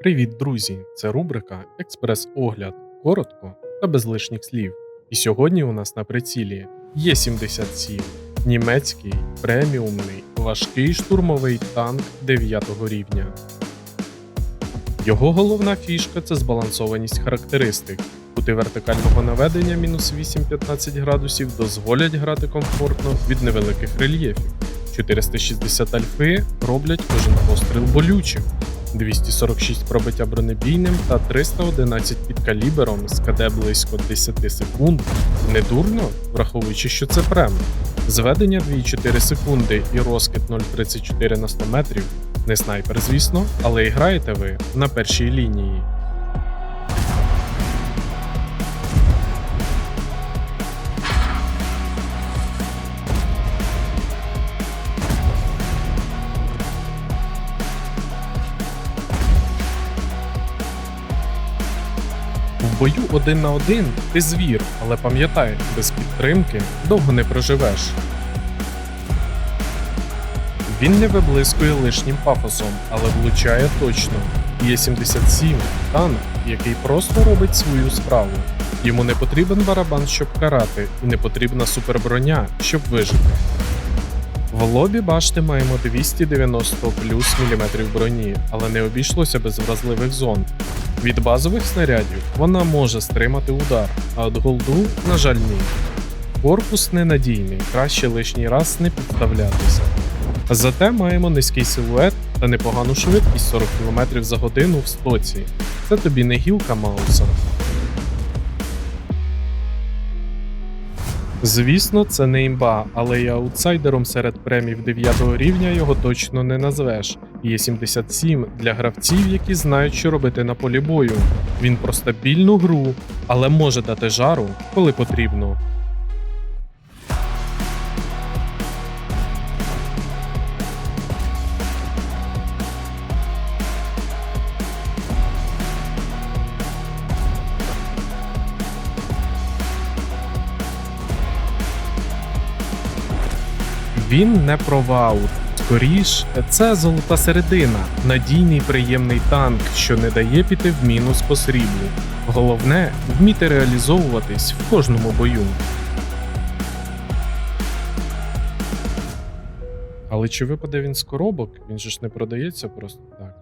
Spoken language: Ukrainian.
Привіт, друзі! Це рубрика Експрес-огляд. Коротко та без лишніх слів. І сьогодні у нас на прицілі є 77 німецький преміумний важкий штурмовий танк 9 рівня. Його головна фішка це збалансованість характеристик. Кути вертикального наведення мінус 8-15 градусів дозволять грати комфортно від невеликих рельєфів. 460 альфи роблять кожен постріл болючим. 246 пробиття бронебійним та 311 під калібером з КД близько 10 секунд. Не дурно, враховуючи, що це прем. Зведення 2,4 секунди і розкид 0,34 на 100 метрів. Не снайпер, звісно, але і граєте ви на першій лінії. Бою один на один ти звір, але пам'ятай, без підтримки довго не проживеш. Він не виблискує лишнім пафосом, але влучає точно. Є 77 танк, який просто робить свою справу. Йому не потрібен барабан, щоб карати, і не потрібна суперброня, щоб вижити. В лобі башти маємо 290 плюс міліметрів броні, але не обійшлося без вразливих зон. Від базових снарядів вона може стримати удар, а от голду, на жаль, ні. Корпус ненадійний, краще лишній раз не підставлятися. Зате маємо низький силует та непогану швидкість 40 км за годину в стоці. Це тобі не гілка Мауса. Звісно, це не імба, але і аутсайдером серед премів 9 рівня його точно не назвеш. Є 77 для гравців, які знають, що робити на полі бою. Він про стабільну гру, але може дати жару, коли потрібно. Він не про Коріж це золота середина, надійний приємний танк, що не дає піти в мінус по сріблу. Головне вміти реалізовуватись в кожному бою. Але чи випаде він з коробок? Він же ж не продається просто так.